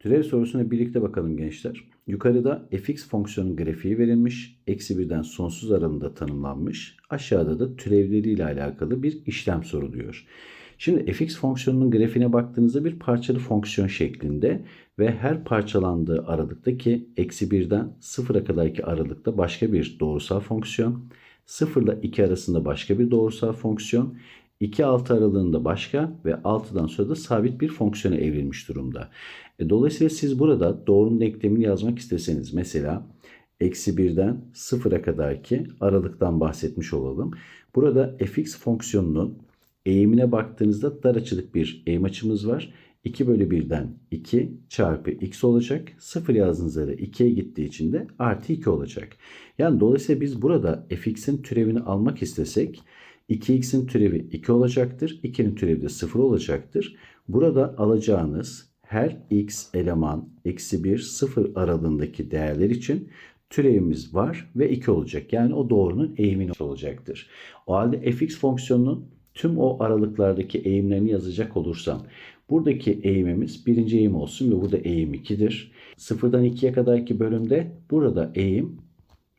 Türev sorusuna birlikte bakalım gençler. Yukarıda fx fonksiyonun grafiği verilmiş. Eksi birden sonsuz aralığında tanımlanmış. Aşağıda da türevleriyle alakalı bir işlem soruluyor. Şimdi fx fonksiyonunun grafiğine baktığınızda bir parçalı fonksiyon şeklinde ve her parçalandığı aralıktaki eksi birden sıfıra kadarki aralıkta başka bir doğrusal fonksiyon, 0 ile 2 arasında başka bir doğrusal fonksiyon, 2-6 aralığında başka ve 6'dan sonra da sabit bir fonksiyona evrilmiş durumda. E, dolayısıyla siz burada doğrunun denklemini yazmak isteseniz mesela eksi 1'den 0'a kadarki aralıktan bahsetmiş olalım. Burada fx fonksiyonunun eğimine baktığınızda dar açılık bir eğim açımız var. 2 bölü 1'den 2 çarpı x olacak. 0 yazdığınızda da 2'ye gittiği için de artı 2 olacak. Yani dolayısıyla biz burada fx'in türevini almak istesek 2x'in türevi 2 olacaktır. 2'nin türevi de 0 olacaktır. Burada alacağınız her x eleman eksi 1 0 aralığındaki değerler için türevimiz var ve 2 olacak. Yani o doğrunun eğimini olacaktır. O halde fx fonksiyonunun tüm o aralıklardaki eğimlerini yazacak olursam buradaki eğimimiz birinci eğim olsun ve burada eğim 2'dir. Sıfırdan 2'ye kadarki bölümde burada eğim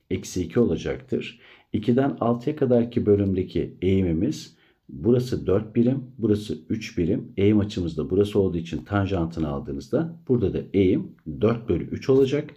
eksi 2 olacaktır. 2'den 6'ya kadarki bölümdeki eğimimiz burası 4 birim, burası 3 birim. Eğim açımız da burası olduğu için tanjantını aldığınızda burada da eğim 4 bölü 3 olacak.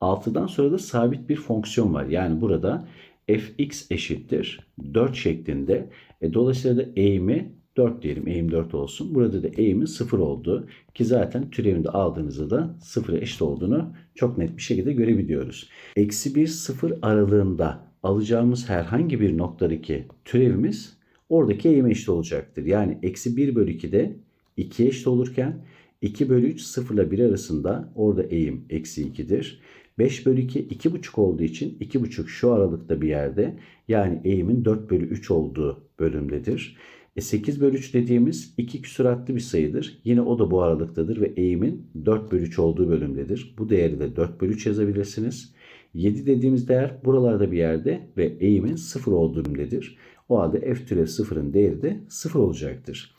6'dan sonra da sabit bir fonksiyon var. Yani burada fx eşittir 4 şeklinde. E, dolayısıyla da eğimi 4 diyelim. Eğim 4 olsun. Burada da eğimin 0 olduğu ki zaten türevini de aldığınızda da 0'a eşit olduğunu çok net bir şekilde görebiliyoruz. Eksi 1 0 aralığında alacağımız herhangi bir noktadaki türevimiz oradaki eğime eşit olacaktır. Yani eksi 1 bölü 2'de 2'ye eşit olurken 2 bölü 3 0 ile 1 arasında orada eğim eksi 2'dir. 5 bölü 2 2,5 olduğu için 2,5 şu aralıkta bir yerde yani eğimin 4 bölü 3 olduğu bölümdedir. E 8 bölü 3 dediğimiz 2 küsuratlı bir sayıdır. Yine o da bu aralıktadır ve eğimin 4 bölü 3 olduğu bölümdedir. Bu değeri de 4 bölü 3 yazabilirsiniz. 7 dediğimiz değer buralarda bir yerde ve eğimin 0 olduğu bölümdedir. O halde f türev 0'ın değeri de 0 olacaktır.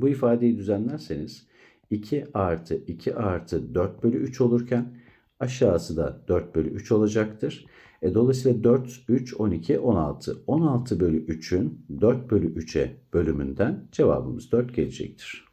Bu ifadeyi düzenlerseniz 2 artı 2 artı 4 bölü 3 olurken aşağısı da 4 bölü 3 olacaktır. E, dolayısıyla 4, 3, 12, 16. 16 bölü 3'ün 4 bölü 3'e bölümünden cevabımız 4 gelecektir.